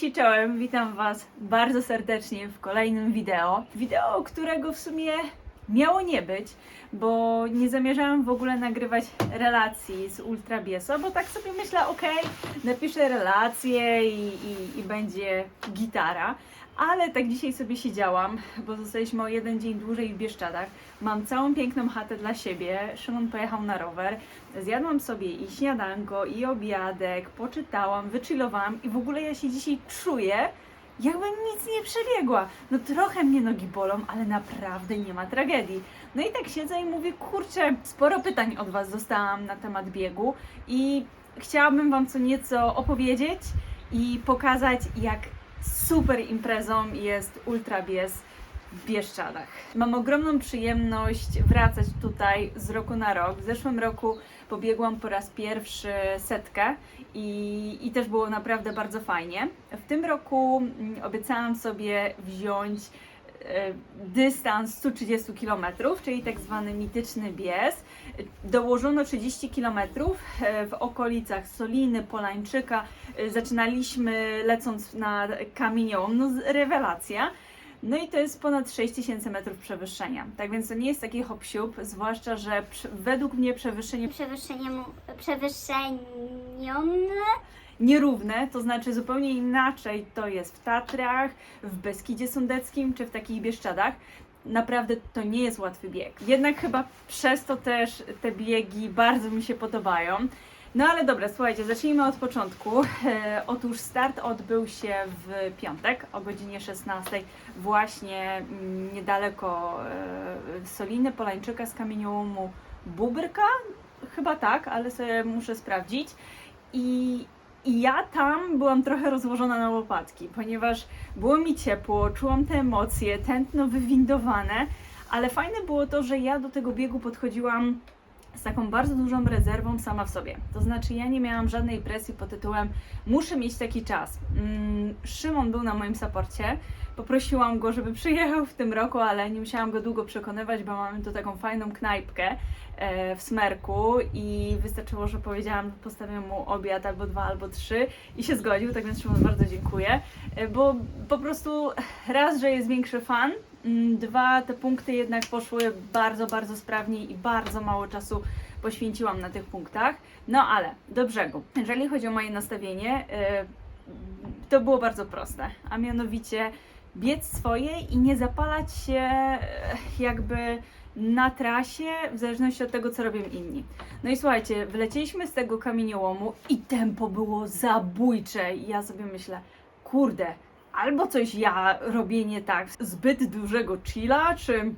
Cześć czołem, witam Was bardzo serdecznie w kolejnym wideo. Wideo, którego w sumie miało nie być, bo nie zamierzałam w ogóle nagrywać relacji z Ultra Bieso, bo tak sobie myślę, ok, napiszę relację i, i, i będzie gitara. Ale tak dzisiaj sobie siedziałam, bo zostaliśmy o jeden dzień dłużej w Bieszczadach. Mam całą piękną chatę dla siebie. Szymon pojechał na rower. Zjadłam sobie i śniadanko, i obiadek, poczytałam, wychillowałam i w ogóle ja się dzisiaj czuję, jakbym nic nie przebiegła. No trochę mnie nogi bolą, ale naprawdę nie ma tragedii. No i tak siedzę i mówię, kurczę, sporo pytań od Was dostałam na temat biegu i chciałabym Wam co nieco opowiedzieć i pokazać, jak super imprezą jest Ultra Bies w Bieszczadach. Mam ogromną przyjemność wracać tutaj z roku na rok. W zeszłym roku pobiegłam po raz pierwszy setkę i, i też było naprawdę bardzo fajnie. W tym roku mm, obiecałam sobie wziąć dystans 130 km, czyli tak zwany mityczny bies. Dołożono 30 km w okolicach Soliny, Polańczyka. E, Zaczynaliśmy lecąc na kamieniołom, no rewelacja. No i to jest ponad 6000 metrów przewyższenia. Tak więc to nie jest taki hop zwłaszcza, że według mnie przewyższenie przewyższeniu, przewyższeniom nierówne, to znaczy zupełnie inaczej to jest w Tatrach, w Beskidzie Sądeckim czy w takich Bieszczadach. Naprawdę to nie jest łatwy bieg. Jednak chyba przez to też te biegi bardzo mi się podobają. No ale dobra, słuchajcie, zacznijmy od początku. E, otóż start odbył się w piątek o godzinie 16 właśnie mm, niedaleko e, Soliny, Polańczyka z kamieniołomu Bubrka. Chyba tak, ale sobie muszę sprawdzić. I, I ja tam byłam trochę rozłożona na łopatki, ponieważ było mi ciepło, czułam te emocje, tętno wywindowane, ale fajne było to, że ja do tego biegu podchodziłam z taką bardzo dużą rezerwą sama w sobie. To znaczy, ja nie miałam żadnej presji pod tytułem muszę mieć taki czas. Mm, Szymon był na moim saporcie. Poprosiłam go, żeby przyjechał w tym roku, ale nie musiałam go długo przekonywać, bo mamy tu taką fajną knajpkę e, w Smerku i wystarczyło, że powiedziałam, postawię mu obiad albo dwa, albo trzy i się zgodził, tak więc Szymon bardzo dziękuję, e, bo po prostu raz, że jest większy fan, mm, dwa, te punkty jednak poszły bardzo, bardzo sprawnie i bardzo mało czasu poświęciłam na tych punktach. No ale do brzegu. Jeżeli chodzi o moje nastawienie, e, to było bardzo proste, a mianowicie biec swoje i nie zapalać się e, jakby na trasie w zależności od tego, co robią inni. No i słuchajcie, wlecieliśmy z tego kamieniołomu i tempo było zabójcze. I ja sobie myślę, kurde, albo coś ja robię nie tak, zbyt dużego chilla, czy,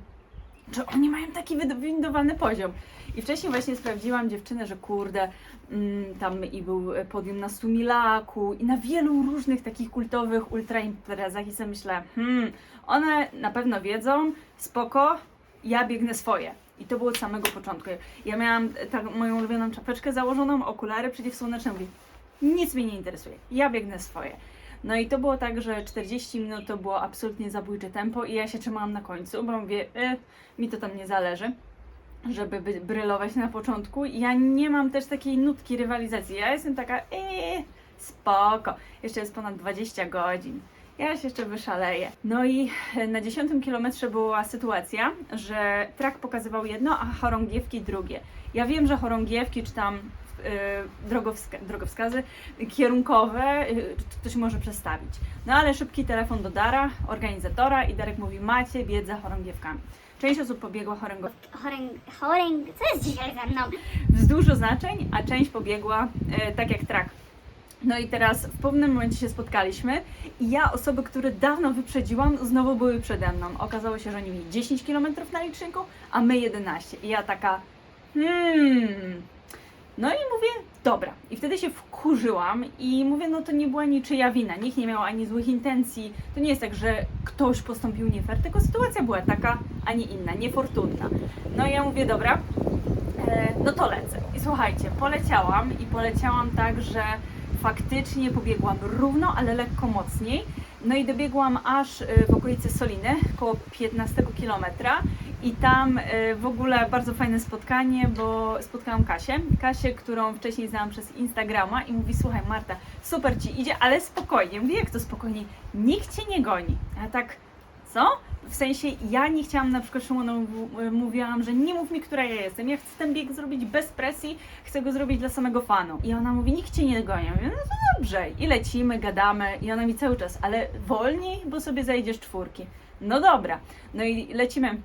czy oni mają taki wywindowany poziom. I wcześniej właśnie sprawdziłam dziewczynę, że kurde, mm, tam i był podium na Sumilaku i na wielu różnych takich kultowych ultra imprezach i sobie myślę, hmm, one na pewno wiedzą, spoko, ja biegnę swoje. I to było od samego początku. Ja miałam tak, moją ulubioną czapeczkę założoną, okulary przeciwsłoneczne, mówię, nic mnie nie interesuje, ja biegnę swoje. No i to było tak, że 40 minut to było absolutnie zabójcze tempo i ja się trzymałam na końcu, bo mówię, e, mi to tam nie zależy żeby by- brylować na początku. Ja nie mam też takiej nutki rywalizacji. Ja jestem taka, eee, spoko. Jeszcze jest ponad 20 godzin. Ja się jeszcze wyszaleję. No i na 10 kilometrze była sytuacja, że trak pokazywał jedno, a chorągiewki drugie. Ja wiem, że chorągiewki czy tam drogowska, drogowskazy kierunkowe ktoś może przestawić. No ale szybki telefon do Dara, organizatora i Darek mówi, macie biec za chorągiewkami. Część osób pobiegła chorągiewkami choręg, choręg, co jest dzisiaj ze mną? wzdłuż oznaczeń, a część pobiegła e, tak jak trak. No i teraz w pewnym momencie się spotkaliśmy i ja, osoby, które dawno wyprzedziłam, znowu były przede mną. Okazało się, że oni mieli 10 km na liczniku, a my 11. I ja taka, hmm. No i mówię, dobra. I wtedy się wkurzyłam i mówię, no to nie była niczyja wina. Nikt nie miał ani złych intencji. To nie jest tak, że ktoś postąpił nie fair, tylko sytuacja była taka, a nie inna, niefortunna. No i ja mówię, dobra, E, no to lecę. I słuchajcie, poleciałam i poleciałam tak, że faktycznie pobiegłam równo, ale lekko mocniej. No i dobiegłam aż y, w okolicy Soliny, około 15 km I tam y, w ogóle bardzo fajne spotkanie, bo spotkałam Kasię. Kasię, którą wcześniej znałam przez Instagrama i mówi, słuchaj Marta, super Ci idzie, ale spokojnie. Mówię, jak to spokojnie? Nikt Cię nie goni. A tak, co? W sensie ja nie chciałam, na przykład Szymonowi w- mówiłam, że nie mów mi, która ja jestem. Ja chcę ten bieg zrobić bez presji, chcę go zrobić dla samego fanu. I ona mówi, nikt Cię nie goni. Ja mówię, no dobrze. I lecimy, gadamy. I ona mi cały czas, ale wolniej, bo sobie zajdziesz czwórki. No dobra. No i lecimy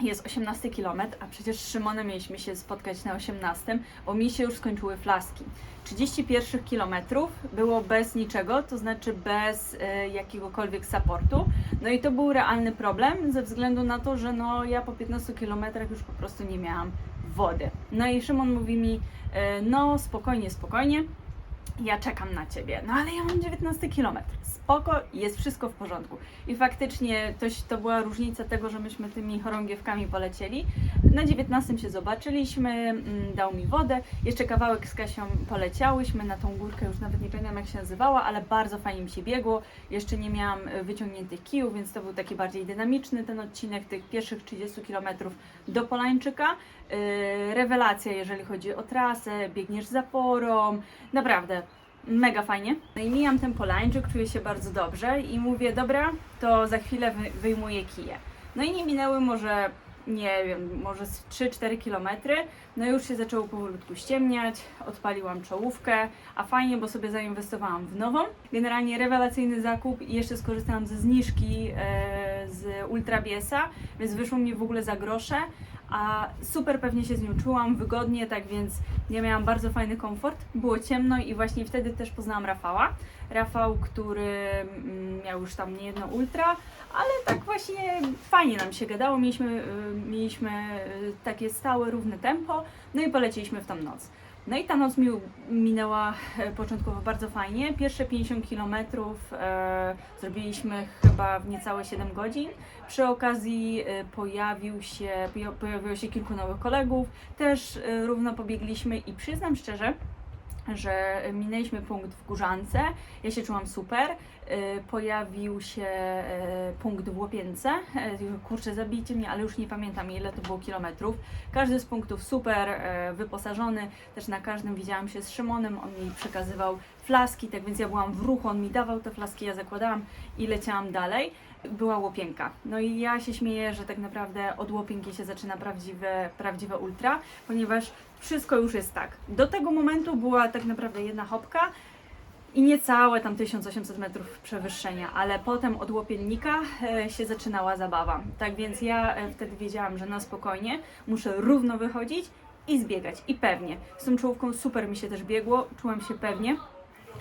jest 18 km, a przecież z Szymonem mieliśmy się spotkać na 18, bo mi się już skończyły flaski. 30 pierwszych kilometrów było bez niczego, to znaczy bez e, jakiegokolwiek supportu. No i to był realny problem ze względu na to, że no ja po 15 kilometrach już po prostu nie miałam wody. No i Szymon mówi mi, e, no spokojnie, spokojnie, ja czekam na ciebie. No ale ja mam 19 km. Spoko, jest wszystko w porządku. I faktycznie to, była różnica tego, że myśmy tymi chorągiewkami polecieli. Na 19 się zobaczyliśmy, mm, dał mi wodę. Jeszcze kawałek z Kasią poleciałyśmy na tą górkę, już nawet nie pamiętam jak się nazywała, ale bardzo fajnie mi się biegło. Jeszcze nie miałam e, wyciągniętych kijów, więc to był taki bardziej dynamiczny ten odcinek tych pierwszych 30 km do Polańczyka. Yy, rewelacja, jeżeli chodzi o trasę, biegniesz zaporą, naprawdę mega fajnie. No i mijam ten Polańczyk, czuję się bardzo dobrze i mówię, dobra, to za chwilę wy, wyjmuję kije. No i nie minęły może, nie wiem, może z 3-4 kilometry, no już się zaczęło powolutku ściemniać, odpaliłam czołówkę, a fajnie, bo sobie zainwestowałam w nową. Generalnie rewelacyjny zakup i jeszcze skorzystałam ze zniżki e, z Ultrabiesa, więc wyszło mi w ogóle za grosze a super pewnie się z nią czułam, wygodnie, tak więc ja miałam bardzo fajny komfort. Było ciemno i właśnie wtedy też poznałam Rafała. Rafał, który mm, miał już tam niejedno ultra, ale tak właśnie fajnie nam się gadało, mieliśmy, y, mieliśmy y, takie stałe, równe tempo, no i poleciliśmy w tam noc. No i ta noc mi minęła e, początkowo bardzo fajnie. Pierwsze 50 km e, zrobiliśmy chyba w niecałe 7 godzin. Przy okazji e, pojawił się, poja- pojawiło się kilku nowych kolegów, też e, równo pobiegliśmy i przyznam szczerze, że minęliśmy punkt w Górzance. Ja się czułam super. E, Pojawił się e, punkt w Łopience. E, Kurczę, zabijcie mnie, ale już nie pamiętam ile to było kilometrów. Każdy z punktów super wyposażony. Też na każdym widziałam się z Szymonem. On mi przekazywał flaski, tak więc ja byłam w ruchu. On mi dawał te flaski, ja zakładałam i leciałam dalej. Była łopienka. No i ja się śmieję, że tak naprawdę od łopienki się zaczyna prawdziwe, prawdziwe ultra, ponieważ wszystko już jest tak. Do tego momentu była tak naprawdę jedna hopka i niecałe tam 1800 metrów przewyższenia, ale potem od łopiennika e, się zaczynała zabawa. Tak więc ja e, wtedy wiedziałam, że na spokojnie muszę równo wychodzić i zbiegać. I pewnie. Z tą czołówką super mi się też biegło, czułam się pewnie.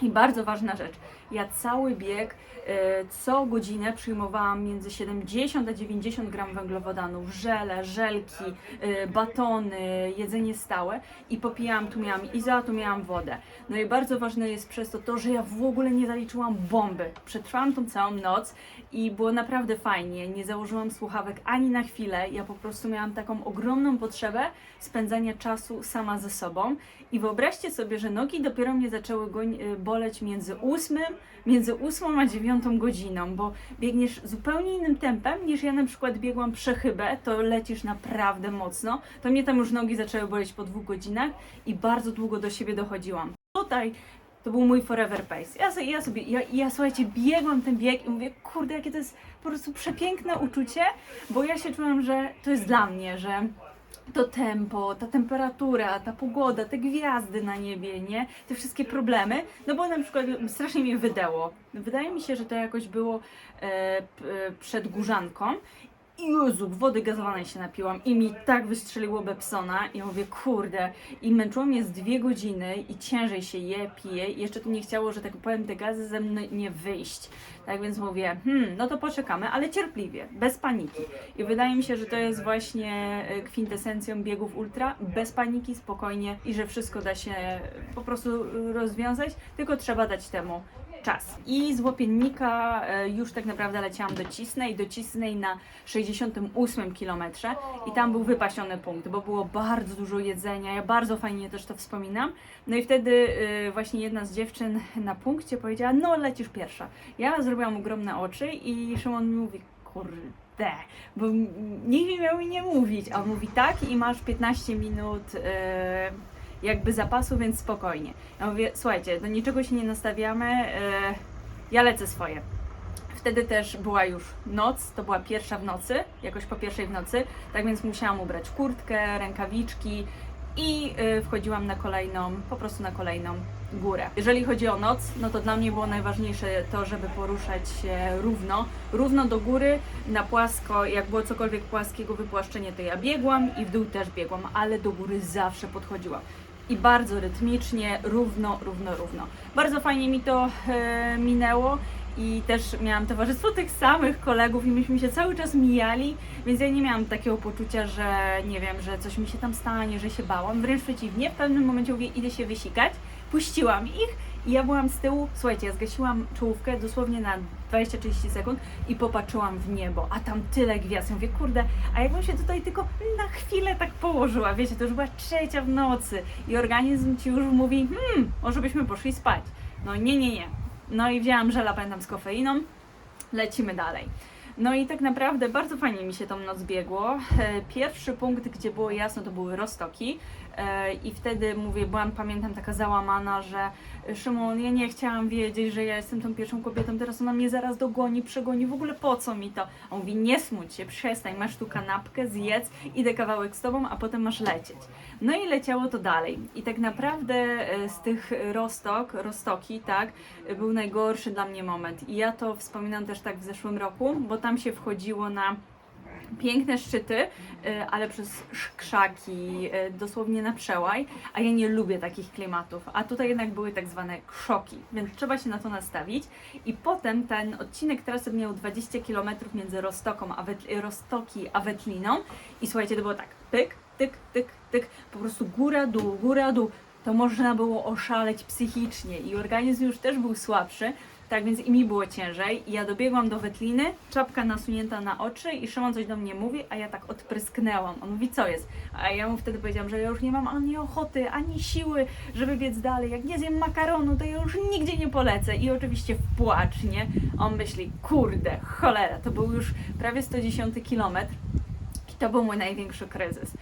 I bardzo ważna rzecz, ja cały bieg e, co godzinę przyjmowałam między 70 a 90 gram węglowodanów, żele, żelki, e, batony, jedzenie stałe i popijałam, tu miałam izo, tu miałam wodę. No i bardzo ważne jest przez to to, że ja w ogóle nie zaliczyłam bomby. Przetrwałam tą całą noc i było naprawdę fajnie. Nie założyłam słuchawek ani na chwilę. Ja po prostu miałam taką ogromną potrzebę spędzania czasu sama ze sobą. I wyobraźcie sobie, że nogi dopiero mnie zaczęły y, boleć między ósmym, między ósmą a dziewiątą godziną, bo biegniesz zupełnie innym tempem niż ja na przykład biegłam przechybę, to lecisz naprawdę mocno. To mnie tam już nogi zaczęły boleć po dwóch godzinach i bardzo długo do siebie dochodziłam. Tutaj to był mój forever pace. Ja sobie, ja sobie, ja, ja słuchajcie, biegłam ten bieg i mówię, kurde, jakie to jest po prostu przepiękne uczucie, bo ja się czułam, że to jest dla mnie, że to tempo, ta temperatura, ta pogoda, te gwiazdy na niebie, nie? Te wszystkie problemy, no bo na przykład strasznie mnie wydęło. Wydaje mi się, że to jakoś było e, p, przed górzanką Jezu, wody gazowanej się napiłam i mi tak wystrzeliło Bepsona i mówię, kurde, i męczyło mnie z dwie godziny i ciężej się je, pije i jeszcze tu nie chciało, że tak powiem, te gazy ze mnie nie wyjść. Tak więc mówię, hmm, no to poczekamy, ale cierpliwie, bez paniki. I wydaje mi się, że to jest właśnie e, kwintesencją biegów ultra, bez paniki, spokojnie i że wszystko da się po prostu rozwiązać, tylko trzeba dać temu czas. I z łopiennika e, już tak naprawdę leciałam do Cisnej, do Cisnej na 68 km i tam był wypasiony punkt, bo było bardzo dużo jedzenia, ja bardzo fajnie też to wspominam. No i wtedy e, właśnie jedna z dziewczyn na punkcie powiedziała, no lecisz pierwsza. Ja zrobiłam ogromne oczy i Szymon mi mówi, kur, bo nikt nie miał mi nie mówić, a on mówi tak i masz 15 minut e, jakby zapasu, więc spokojnie. Ja mówię, słuchajcie, do niczego się nie nastawiamy, e, ja lecę swoje. Wtedy też była już noc, to była pierwsza w nocy, jakoś po pierwszej w nocy, tak więc musiałam ubrać kurtkę, rękawiczki i y, wchodziłam na kolejną, po prostu na kolejną górę. Jeżeli chodzi o noc, no to dla mnie było najważniejsze to, żeby poruszać się równo, równo do góry, na płasko, jak było cokolwiek płaskiego wypłaszczenie, to ja biegłam i w dół też biegłam, ale do góry zawsze podchodziłam. I bardzo rytmicznie, równo, równo, równo. Bardzo fajnie mi to e, minęło i też miałam towarzystwo tych samych kolegów i myśmy się cały czas mijali, więc ja nie miałam takiego poczucia, że nie wiem, że coś mi się tam stanie, że się bałam. Wręcz przeciwnie, w pewnym momencie mówię, idę się wysikać, puściłam ich i ja byłam z tyłu, słuchajcie, ja zgasiłam czołówkę dosłownie na 20-30 sekund i popatrzyłam w niebo, a tam tyle gwiazd. Ja mówię, kurde, a jakbym się tutaj tylko na chwilę tak położyła, wiecie, to już była trzecia w nocy i organizm ci już mówi, hmm, może byśmy poszli spać. No nie, nie, nie. No i wzięłam żela, pamiętam, z kofeiną, lecimy dalej. No i tak naprawdę bardzo fajnie mi się tą noc biegło. E, Pierwszy punkt, gdzie było jasno, to były Rostoki. E, I wtedy mówię, byłam, pamiętam, taka załamana, że e, Szymon, ja nie chciałam wiedzieć, że ja jestem tą pierwszą kobietą, teraz ona mnie zaraz dogoni, przegoni, w ogóle po co mi to? On mówi, nie smuć się, przestań, masz tu kanapkę, zjedz, idę kawałek z tobą, a potem masz lecieć. No i leciało to dalej. I tak naprawdę z tych Rostok, Rostoki, tak, był najgorszy dla mnie moment. I ja to wspominam też tak w zeszłym roku, bo tam się wchodziło na piękne szczyty, e, ale przez krzaki, e, dosłownie na przełaj, a ja nie lubię takich klimatów. A tutaj jednak były tak zwane krzoki, więc trzeba się na to nastawić. I potem ten odcinek trasy miał 20 km między Rostoką a Wet- Rostoki a Wetliną. I słuchajcie, to było tak, tyk, tyk, tyk, tyk, po prostu góra, dół, góra, dół. To można było oszaleć psychicznie i organizm już też był słabszy, tak więc i mi było ciężej. Ja dobiegłam do Wetliny, czapka nasunięta na oczy i Szymon coś do mnie mówi, a ja tak odprysknęłam. On mówi, co jest? A ja mu wtedy powiedziałam, że ja już nie mam ani ochoty, ani siły, żeby biec dalej. Jak nie zjem makaronu, to ja już nigdzie nie polecę. I oczywiście w płacz, nie? On myśli, kurde, cholera, to był już prawie 110 kilometr. I to był mój największy kryzys.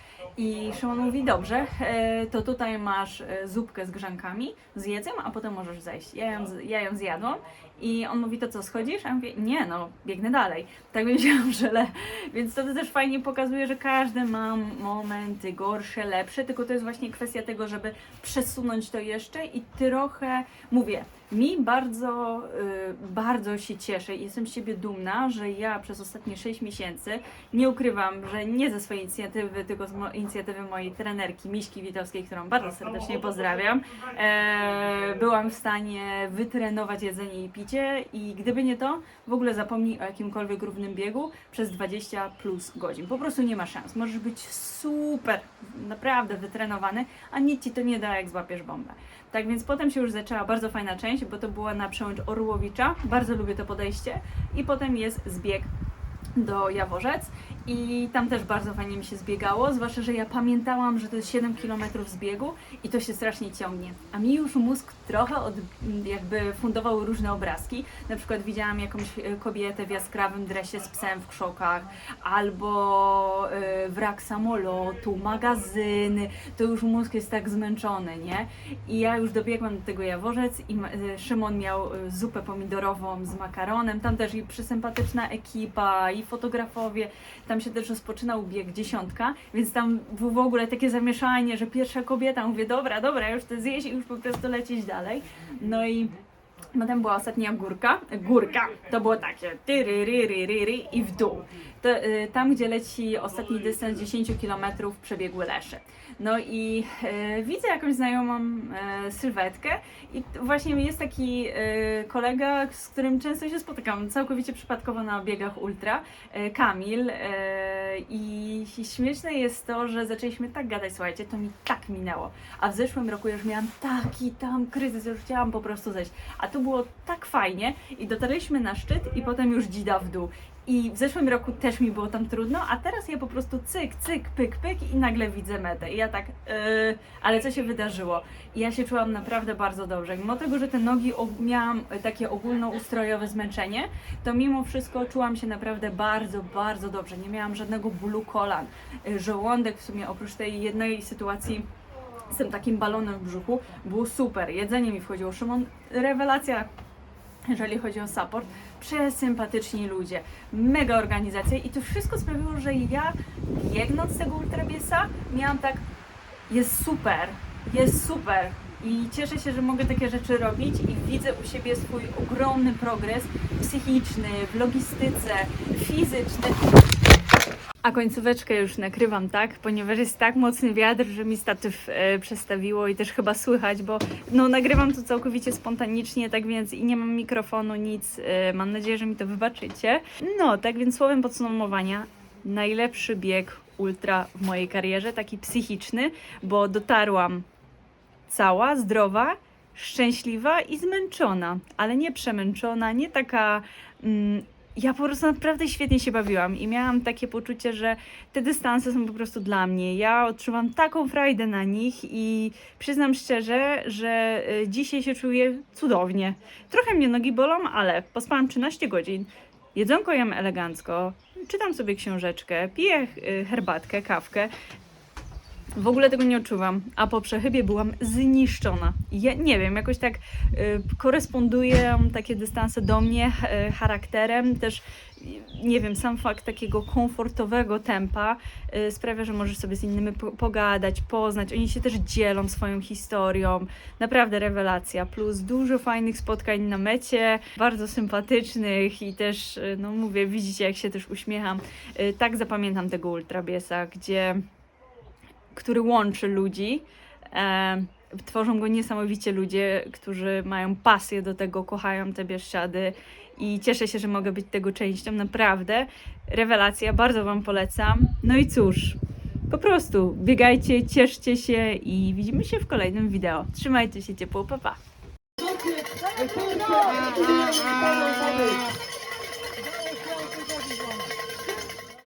I Szymon mówi, dobrze, e, to tutaj masz e, zupkę z grzankami, z jedzem, a potem możesz zejść. Ja ją, ja ją zjadłam i on mówi, to co, schodzisz? A ja mówię, nie no, biegnę dalej. Tak więc wziąłam żele. Więc to też fajnie pokazuje, że każdy ma momenty gorsze, lepsze, tylko to jest właśnie kwestia tego, żeby przesunąć to jeszcze i trochę, mówię, mi bardzo, y, bardzo się cieszę i jestem z siebie dumna, że ja przez ostatnie 6 miesięcy nie ukrywam, że nie ze swojej inicjatywy, tylko z mo- inicjatywy mojej trenerki Miśki Witowskiej, którą bardzo serdecznie pozdrawiam, e, byłam w stanie wytrenować jedzenie i picie i gdyby nie to, w ogóle zapomnij o jakimkolwiek równym biegu przez 20 plus godzin. Po prostu nie ma szans. Możesz być super, naprawdę wytrenowany, a nic ci to nie da, jak złapiesz bombę. Tak więc potem się już zaczęła bardzo fajna część, bo to była na przełęcz Orłowicza. Bardzo lubię to podejście. I potem jest zbieg do Jaworzec i tam też bardzo fajnie mi się zbiegało, zwłaszcza, że ja pamiętałam, że to jest 7 km zbiegu i to się strasznie ciągnie. A mi już mózg trochę od, jakby fundował różne obrazki. Na przykład widziałam jakąś e, kobietę w jaskrawym dresie z psem w krzokach, albo e, wrak samolotu, magazyny. To już mózg jest tak zmęczony, nie? I ja już dobiegłam do tego Jaworzec i e, Szymon miał zupę pomidorową z makaronem. Tam też i przysympatyczna ekipa, i fotografowie. Tam się też rozpoczynał bieg dziesiątka, więc tam było w ogóle takie zamieszanie, że pierwsza kobieta, mówię, dobra, dobra, już to zjeść i już po prostu lecieć dalej. No i Potem była ostatnia górka, górka, to było takie tyry, ry, ry, ry, i w dół. To, y, tam, gdzie leci ostatni dystans 10 km przebiegły Lesze. No i y, widzę jakąś znajomą y, sylwetkę i właśnie jest taki y, kolega, z którym często się spotykam, całkowicie przypadkowo na biegach ultra, y, Kamil y, i śmieszne jest to, że zaczęliśmy tak gadać, słuchajcie, to mi tak minęło. A w zeszłym roku już miałam taki tam kryzys, już chciałam po prostu zejść. A tu było tak fajnie i dotarliśmy na szczyt i potem już dzida w dół. I w zeszłym roku też mi było tam trudno, a teraz ja po prostu cyk, cyk, pyk, pyk i nagle widzę metę. I ja tak, yy, ale co się wydarzyło? I ja się czułam naprawdę bardzo dobrze. Mimo tego, że te nogi og- miałam takie ogólnoustrojowe zmęczenie, to mimo wszystko czułam się naprawdę bardzo, bardzo dobrze. Nie miałam żadnego bólu kolan. Y, Żołądek w sumie oprócz tej jednej sytuacji z tym takim balonem w brzuchu było super. Jedzenie mi wchodziło. Szymon, rewelacja jeżeli chodzi o support, przesympatyczni ludzie, mega organizacja i to wszystko sprawiło, że ja biegnąc tego ultrabiesa miałam tak, jest super, jest super i cieszę się, że mogę takie rzeczy robić i widzę u siebie swój ogromny progres psychiczny, w logistyce, fizyczny. A końcóweczkę już nakrywam tak, ponieważ jest tak mocny wiatr, że mi statyw e, przestawiło i też chyba słychać, bo no nagrywam to całkowicie spontanicznie, tak więc i nie mam mikrofonu, nic. E, mam nadzieję, że mi to wybaczycie. No, tak więc słowem podsumowania, najlepszy bieg ultra w mojej karierze, taki psychiczny, bo dotarłam cała, zdrowa, szczęśliwa i zmęczona, ale nie przemęczona, nie taka. Mm, ja po prostu naprawdę świetnie się bawiłam i miałam takie poczucie, że te dystanse są po prostu dla mnie. Ja odczuwam taką frajdę na nich i przyznam szczerze, że y, dzisiaj się czuję cudownie. Trochę mnie nogi bolą, ale pospałam 13 godzin. Jedzonko jem elegancko, czytam sobie książeczkę, piję y, herbatkę, kawkę. W ogóle tego nie odczuwam, a po przechybie byłam zniszczona. Ja nie wiem, jakoś tak y, korespondują takie dystanse do mnie y, charakterem, też y, nie wiem, sam fakt takiego komfortowego tempa y, sprawia, że możesz sobie z innymi po pogadać, poznać. Oni się też dzielą swoją historią. Naprawdę rewelacja. Plus dużo fajnych spotkań na mecie, bardzo sympatycznych i też, y, no mówię, widzicie jak się też uśmiecham. Y, tak zapamiętam tego ultrabiesa, gdzie który łączy ludzi. E, tworzą go niesamowicie ludzie, którzy mają pasję do tego, kochają te Bieszczady i cieszę się, że mogę być tego częścią. Naprawdę, rewelacja, bardzo Wam polecam. No i cóż, po prostu biegajcie, cieszcie się i widzimy się w kolejnym wideo. Trzymajcie się ciepło, pa pa!